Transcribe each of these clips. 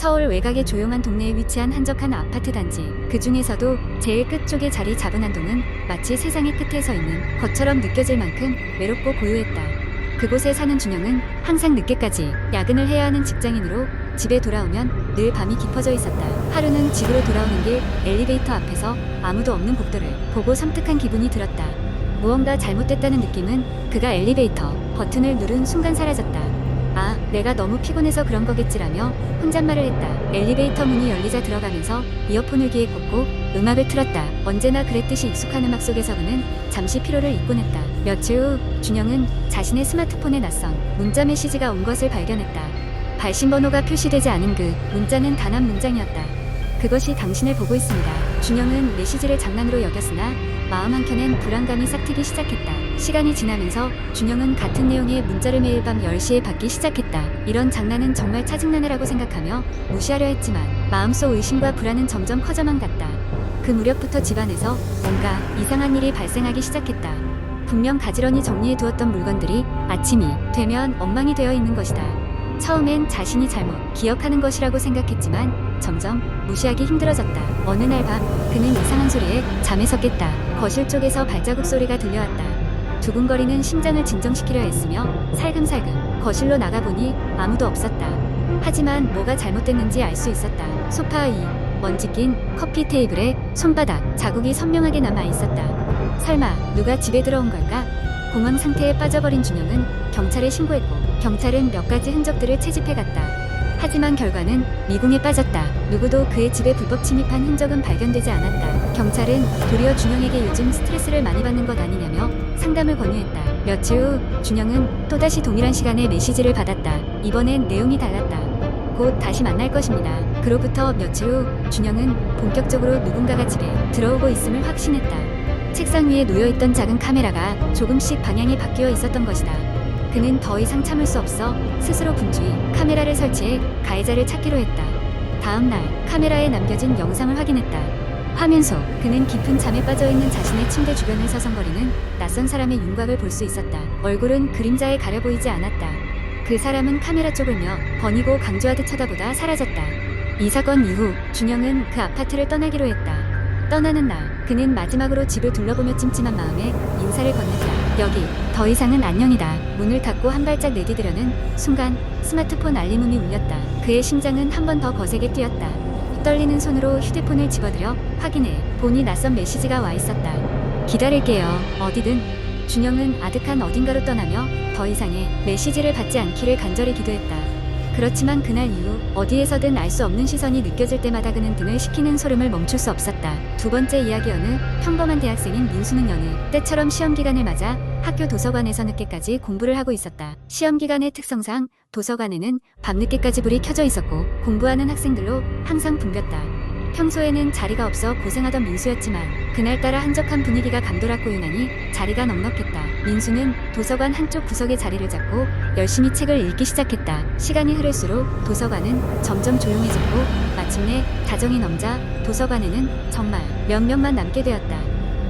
서울 외곽의 조용한 동네에 위치한 한적한 아파트 단지. 그 중에서도 제일 끝쪽에 자리 잡은 한동은 마치 세상의 끝에 서 있는 것처럼 느껴질 만큼 외롭고 고요했다. 그곳에 사는 준영은 항상 늦게까지 야근을 해야 하는 직장인으로 집에 돌아오면 늘 밤이 깊어져 있었다. 하루는 집으로 돌아오는 길 엘리베이터 앞에서 아무도 없는 복도를 보고 섬뜩한 기분이 들었다. 무언가 잘못됐다는 느낌은 그가 엘리베이터 버튼을 누른 순간 사라졌다. 아, 내가 너무 피곤해서 그런 거겠지라며 혼잣말을 했다. 엘리베이터 문이 열리자 들어가면서 이어폰을 귀에 꽂고 음악을 틀었다. 언제나 그랬듯이 익숙한 음악 속에서 그는 잠시 피로를 잊곤 했다. 며칠 후 준영은 자신의 스마트폰에 낯선 문자 메시지가 온 것을 발견했다. 발신번호가 표시되지 않은 그 문자는 단 한 문장이었다. 그것이 당신을 보고 있습니다. 준영은 메시지를 장난으로 여겼으나 마음 한켠엔 불안감이 싹트기 시작했다. 시간이 지나면서 준영은 같은 내용의 문자를 매일 밤 10시에 받기 시작했다. 이런 장난은 정말 짜증나네라고 생각하며 무시하려 했지만 마음속 의심과 불안은 점점 커져만 갔다. 그 무렵부터 집안에서 뭔가 이상한 일이 발생하기 시작했다. 분명 가지런히 정리해 두었던 물건들이 아침이 되면 엉망이 되어 있는 것이다. 처음엔 자신이 잘못 기억하는 것이라고 생각했지만 점점 무시하기 힘들어졌다. 어느 날 밤 그는 이상한 소리에 잠에서 깼다. 거실 쪽에서 발자국 소리가 들려왔다. 두근거리는 심장을 진정시키려 했으며 살금살금 거실로 나가보니 아무도 없었다. 하지만 뭐가 잘못됐는지 알 수 있었다. 소파 위 먼지 낀 커피 테이블에 손바닥 자국이 선명하게 남아 있었다. 설마 누가 집에 들어온 걸까? 공황 상태에 빠져버린 준영은 경찰에 신고했고 경찰은 몇 가지 흔적들을 채집해 갔다. 하지만 결과는 미궁에 빠졌다. 누구도 그의 집에 불법 침입한 흔적은 발견되지 않았다. 경찰은 도리어 준영에게 요즘 스트레스를 많이 받는 것 아니냐며 상담을 권유했다. 며칠 후 준영은 또다시 동일한 시간에 메시지를 받았다. 이번엔 내용이 달랐다. 곧 다시 만날 것입니다. 그로부터 며칠 후 준영은 본격적으로 누군가가 집에 들어오고 있음을 확신했다. 책상 위에 놓여있던 작은 카메라가 조금씩 방향이 바뀌어 있었던 것이다. 그는 더 이상 참을 수 없어 스스로 분주히 카메라를 설치해 가해자를 찾기로 했다. 다음 날 카메라에 남겨진 영상을 확인했다. 화면 속 그는 깊은 잠에 빠져 있는 자신의 침대 주변을 서성거리는 낯선 사람의 윤곽을 볼 수 있었다. 얼굴은 그림자에 가려 보이지 않았다. 그 사람은 카메라 쪽을 며 번이고 강조하듯 쳐다보다 사라졌다. 이 사건 이후 준영은 그 아파트를 떠나기로 했다. 떠나는 날 그는 마지막으로 집을 둘러보며 찜찜한 마음에 인사를 건넸다. 여기 더 이상은 안녕이다. 문을 닫고 한 발짝 내디디려는 순간 스마트폰 알림음이 울렸다. 그의 심장은 한 번 더 거세게 뛰었다. 떨리는 손으로 휴대폰을 집어들여 확인해 보니 낯선 메시지가 와 있었다. 기다릴게요. 어디든. 준영은 아득한 어딘가로 떠나며 더 이상의 메시지를 받지 않기를 간절히 기도했다. 그렇지만 그날 이후 어디에서든 알 수 없는 시선이 느껴질 때마다 그는 등을 식히는 소름을 멈출 수 없었다. 두 번째 이야기 어느 평범한 대학생인 민수는 여느 때처럼 시험 기간을 맞아 학교 도서관에서 늦게까지 공부를 하고 있었다. 시험 기간의 특성상 도서관에는 밤늦게까지 불이 켜져 있었고 공부하는 학생들로 항상 붐볐다. 평소에는 자리가 없어 고생하던 민수였지만 그날따라 한적한 분위기가 감돌았고 유난히 자리가 넉넉했다. 민수는 도서관 한쪽 구석에 자리를 잡고 열심히 책을 읽기 시작했다. 시간이 흐를수록 도서관은 점점 조용해졌고 마침내 다정이 넘자 도서관에는 정말 몇 명만 남게 되었다.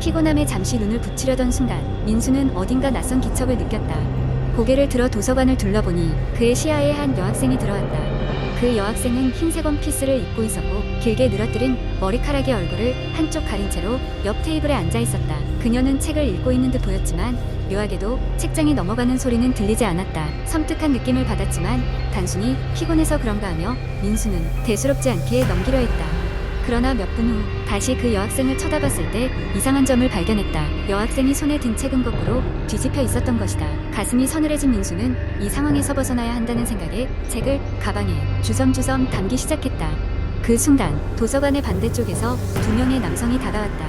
피곤함에 잠시 눈을 붙이려던 순간 민수는 어딘가 낯선 기척을 느꼈다. 고개를 들어 도서관을 둘러보니 그의 시야에 한 여학생이 들어왔다. 그 여학생은 흰색 원피스를 입고 있었고 길게 늘어뜨린 머리카락의 얼굴을 한쪽 가린 채로 옆 테이블에 앉아 있었다. 그녀는 책을 읽고 있는 듯 보였지만 묘하게도 책장이 넘어가는 소리는 들리지 않았다. 섬뜩한 느낌을 받았지만 단순히 피곤해서 그런가 하며 민수는 대수롭지 않게 넘기려 했다. 그러나 몇 분 후 다시 그 여학생을 쳐다봤을 때 이상한 점을 발견했다. 여학생이 손에 든 책은 거꾸로 뒤집혀 있었던 것이다. 가슴이 서늘해진 민수는 이 상황에서 벗어나야 한다는 생각에 책을 가방에 주섬주섬 담기 시작했다. 그 순간 도서관의 반대쪽에서 두 명의 남성이 다가왔다.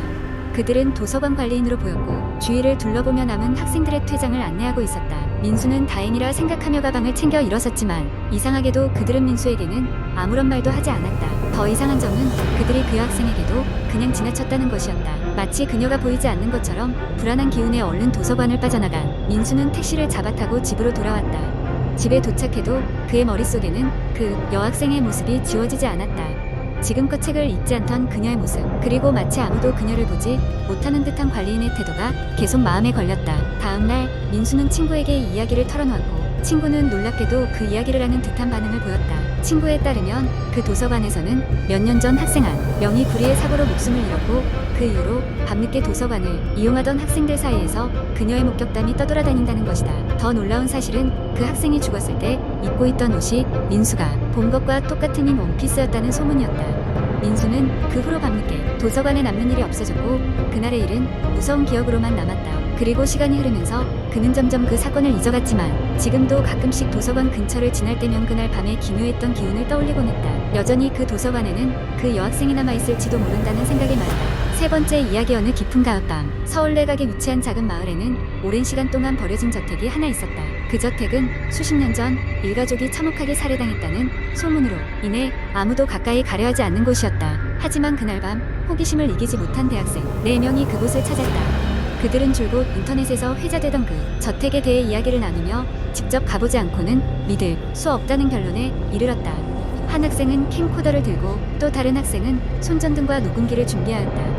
그들은 도서관 관리인으로 보였고 주위를 둘러보며 남은 학생들의 퇴장을 안내하고 있었다. 민수는 다행이라 생각하며 가방을 챙겨 일어섰지만 이상하게도 그들은 민수에게는 아무런 말도 하지 않았다. 더 이상한 점은 그들이 그 학생에게도 그냥 지나쳤다는 것이었다. 마치 그녀가 보이지 않는 것처럼 불안한 기운에 얼른 도서관을 빠져나간 민수는 택시를 잡아타고 집으로 돌아왔다. 집에 도착해도 그의 머릿속에는 그 여학생의 모습이 지워지지 않았다. 지금껏 책을 읽지 않던 그녀의 모습, 그리고 마치 아무도 그녀를 보지 못하는 듯한 관리인의 태도가 계속 마음에 걸렸다. 다음날 민수는 친구에게 이 이야기를 털어놓았고 친구는 놀랍게도 그 이야기를 하는 듯한 반응을 보였다. 친구에 따르면 그 도서관에서는 몇 년 전 학생 한 명이 불의의 사고로 목숨을 잃었고 그 이후로 밤늦게 도서관을 이용하던 학생들 사이에서 그녀의 목격담이 떠돌아다닌다는 것이다. 더 놀라운 사실은 그 학생이 죽었을 때 입고 있던 옷이 민수가 본 것과 똑같은 흰 원피스였다는 소문이었다. 민수는 그 후로 밤늦게 도서관에 남는 일이 없어졌고 그날의 일은 무서운 기억으로만 남았다. 그리고 시간이 흐르면서 그는 점점 그 사건을 잊어갔지만 지금도 가끔씩 도서관 근처를 지날 때면 그날 밤에 기묘했던 기운을 떠올리곤 했다. 여전히 그 도서관에는 그 여학생이 남아있을지도 모른다는 생각이 많다. 세 번째 이야기 어느 깊은 가을밤 서울 내각에 위치한 작은 마을에는 오랜 시간 동안 버려진 저택이 하나 있었다. 그 저택은 수십 년 전 일가족이 참혹하게 살해당했다는 소문으로 인해 아무도 가까이 가려하지 않는 곳이었다. 하지만 그날 밤 호기심을 이기지 못한 대학생 4명이 그곳을 찾았다. 그들은 줄곧 인터넷에서 회자되던 그 저택에 대해 이야기를 나누며 직접 가보지 않고는 믿을 수 없다는 결론에 이르렀다. 한 학생은 캠코더를 들고 또 다른 학생은 손전등과 녹음기를 준비하였다.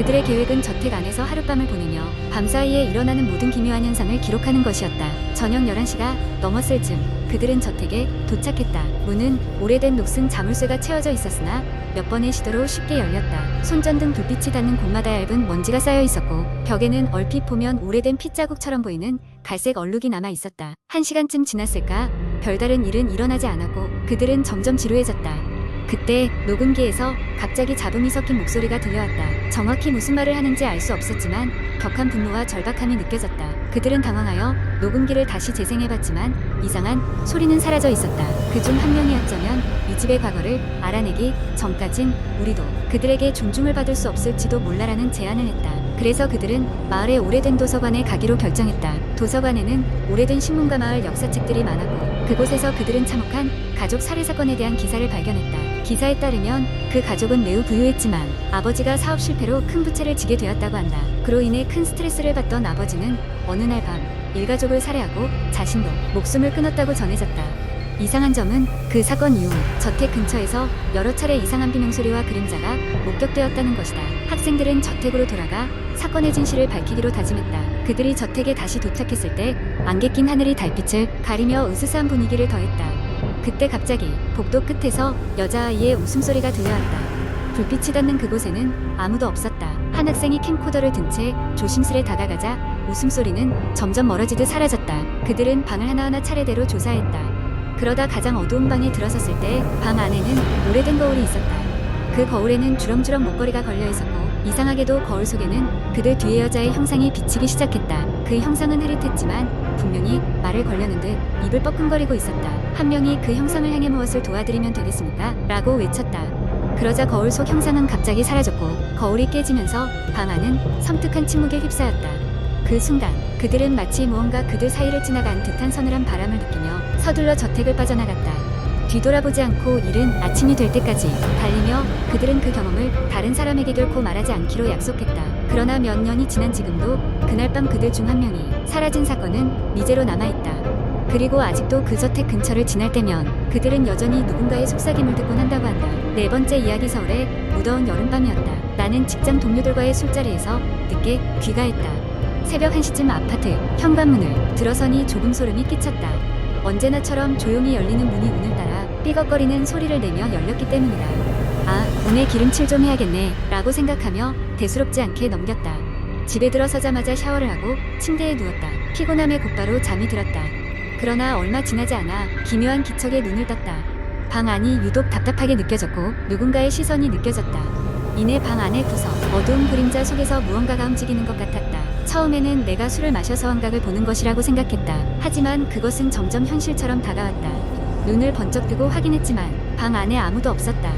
그들의 계획은 저택 안에서 하룻밤을 보내며 밤사이에 일어나는 모든 기묘한 현상을 기록하는 것이었다. 저녁 11시가 넘었을 즈음 그들은 저택에 도착했다. 문은 오래된 녹슨 자물쇠가 채워져 있었으나 몇 번의 시도로 쉽게 열렸다. 손전등 불빛이 닿는 곳마다 얇은 먼지가 쌓여 있었고 벽에는 얼핏 보면 오래된 핏자국처럼 보이는 갈색 얼룩이 남아 있었다. 한 시간쯤 지났을까 별다른 일은 일어나지 않았고 그들은 점점 지루해졌다. 그때 녹음기에서 갑자기 잡음이 섞인 목소리가 들려왔다. 정확히 무슨 말을 하는지 알 수 없었지만 격한 분노와 절박함이 느껴졌다. 그들은 당황하여 녹음기를 다시 재생해봤지만 이상한 소리는 사라져 있었다. 그중 한 명이 어쩌면 이 집의 과거를 알아내기 전까진 우리도 그들에게 존중을 받을 수 없을지도 몰라라는 제안을 했다. 그래서 그들은 마을의 오래된 도서관에 가기로 결정했다. 도서관에는 오래된 신문과 마을 역사책들이 많았고 그곳에서 그들은 참혹한 가족 살해 사건에 대한 기사를 발견했다. 기사에 따르면 그 가족은 매우 부유했지만 아버지가 사업 실패로 큰 부채를 지게 되었다고 한다. 그로 인해 큰 스트레스를 받던 아버지는 어느 날 밤 일가족을 살해하고 자신도 목숨을 끊었다고 전해졌다. 이상한 점은 그 사건 이후 저택 근처에서 여러 차례 이상한 비명소리와 그림자가 목격되었다는 것이다. 학생들은 저택으로 돌아가 사건의 진실을 밝히기로 다짐했다. 그들이 저택에 다시 도착했을 때 안개 낀 하늘이 달빛을 가리며 으스스한 분위기를 더했다. 그때 갑자기 복도 끝에서 여자아이의 웃음소리가 들려왔다. 불빛이 닿는 그곳에는 아무도 없었다. 한 학생이 캠코더를 든 채 조심스레 다가가자 웃음소리는 점점 멀어지듯 사라졌다. 그들은 방을 하나하나 차례대로 조사했다. 그러다 가장 어두운 방에 들어섰을 때 방 안에는 오래된 거울이 있었다. 그 거울에는 주렁주렁 목걸이가 걸려 있었고 이상하게도 거울 속에는 그들 뒤의 여자의 형상이 비치기 시작했다. 그 형상은 흐릿했지만 분명히 말을 걸려는 듯 입을 뻐끔거리고 있었다. 한 명이 그 형상을 향해 무엇을 도와드리면 되겠습니까? 라고 외쳤다. 그러자 거울 속 형상은 갑자기 사라졌고 거울이 깨지면서 방 안은 섬뜩한 침묵에 휩싸였다. 그 순간 그들은 마치 무언가 그들 사이를 지나간 듯한 서늘한 바람을 느끼며 서둘러 저택을 빠져나갔다. 뒤돌아보지 않고 이른 아침이 될 때까지 달리며 그들은 그 경험을 다른 사람에게 결코 말하지 않기로 약속했다. 그러나 몇 년이 지난 지금도 그날 밤 그들 중 한 명이 사라진 사건은 미제로 남아있다. 그리고 아직도 그 저택 근처를 지날 때면 그들은 여전히 누군가의 속삭임을 듣곤 한다고 한다. 네 번째 이야기 서울의 무더운 여름밤이었다. 나는 직장 동료들과의 술자리에서 늦게 귀가했다. 새벽 1시쯤 아파트 현관문을 들어서니 조금 소름이 끼쳤다. 언제나처럼 조용히 열리는 문이 오늘따라 삐걱거리는 소리를 내며 열렸기 때문이다. 아, 문에 기름칠 좀 해야겠네. 라고 생각하며 대수롭지 않게 넘겼다. 집에 들어서자마자 샤워를 하고 침대에 누웠다. 피곤함에 곧바로 잠이 들었다. 그러나 얼마 지나지 않아 기묘한 기척에 눈을 떴다. 방 안이 유독 답답하게 느껴졌고 누군가의 시선이 느껴졌다. 이내 방 안의 구석, 어두운 그림자 속에서 무언가가 움직이는 것 같았다. 처음에는 내가 술을 마셔서 환각을 보는 것이라고 생각했다. 하지만 그것은 점점 현실처럼 다가왔다. 눈을 번쩍 뜨고 확인했지만 방 안에 아무도 없었다.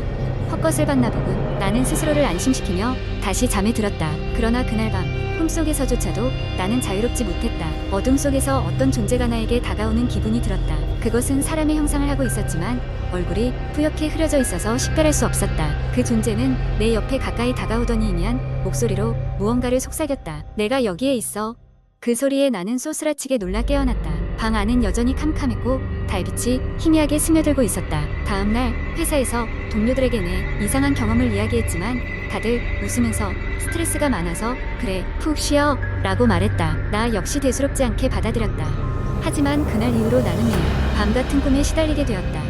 헛것을 봤나 보군. 나는 스스로를 안심시키며 다시 잠에 들었다. 그러나 그날 밤 꿈속에서조차도 나는 자유롭지 못했다. 어둠 속에서 어떤 존재가 나에게 다가오는 기분이 들었다. 그것은 사람의 형상을 하고 있었지만 얼굴이 뿌옇게 흐려져 있어서 식별할 수 없었다. 그 존재는 내 옆에 가까이 다가오더니 희미한 목소리로 무언가를 속삭였다. 내가 여기에 있어. 그 소리에 나는 소스라치게 놀라 깨어났다. 방 안은 여전히 캄캄했고 달빛이 희미하게 스며들고 있었다. 다음날 회사에서 동료들에게 내 이상한 경험을 이야기했지만 다들 웃으면서 스트레스가 많아서 그래 푹 쉬어 라고 말했다. 나 역시 대수롭지 않게 받아들였다. 하지만 그날 이후로 나는 매일 밤 같은 꿈에 시달리게 되었다.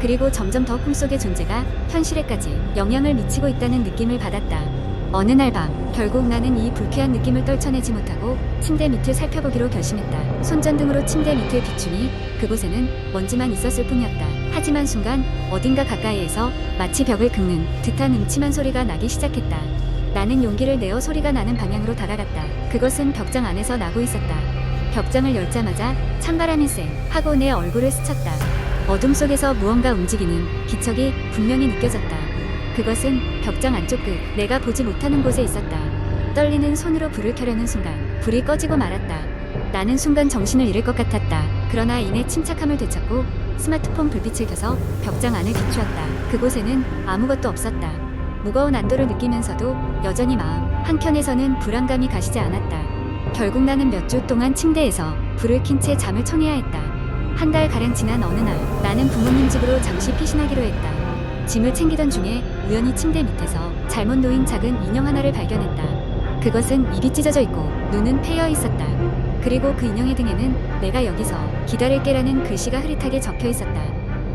그리고 점점 더 꿈속의 존재가 현실에까지 영향을 미치고 있다는 느낌을 받았다. 어느 날 밤, 결국 나는 이 불쾌한 느낌을 떨쳐내지 못하고 침대 밑을 살펴보기로 결심했다. 손전등으로 침대 밑을 비추니 그곳에는 먼지만 있었을 뿐이었다. 하지만 순간 어딘가 가까이에서 마치 벽을 긁는 듯한 음침한 소리가 나기 시작했다. 나는 용기를 내어 소리가 나는 방향으로 다가갔다. 그것은 벽장 안에서 나고 있었다. 벽장을 열자마자 찬바람이 쌩 하고 내 얼굴을 스쳤다. 어둠 속에서 무언가 움직이는 기척이 분명히 느껴졌다. 그것은 벽장 안쪽 끝 내가 보지 못하는 곳에 있었다. 떨리는 손으로 불을 켜려는 순간 불이 꺼지고 말았다. 나는 순간 정신을 잃을 것 같았다. 그러나 이내 침착함을 되찾고 스마트폰 불빛을 켜서 벽장 안을 비추었다. 그곳에는 아무것도 없었다. 무거운 안도를 느끼면서도 여전히 마음 한켠에서는 불안감이 가시지 않았다. 결국 나는 몇 주 동안 침대에서 불을 킨 채 잠을 청해야 했다. 한 달 가량 지난 어느 날 나는 부모님 집으로 잠시 피신하기로 했다. 짐을 챙기던 중에 우연히 침대 밑에서 잘못 놓인 작은 인형 하나를 발견했다. 그것은 입이 찢어져 있고 눈은 패여 있었다. 그리고 그 인형의 등에는 내가 여기서 기다릴게라는 글씨가 흐릿하게 적혀 있었다.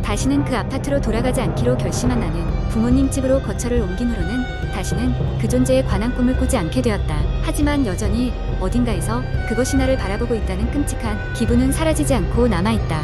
다시는 그 아파트로 돌아가지 않기로 결심한 나는 부모님 집으로 거처를 옮긴 후로는 다시는 그 존재에 관한 꿈을 꾸지 않게 되었다. 하지만 여전히 어딘가에서 그것이 나를 바라보고 있다는 끔찍한 기분은 사라지지 않고 남아있다.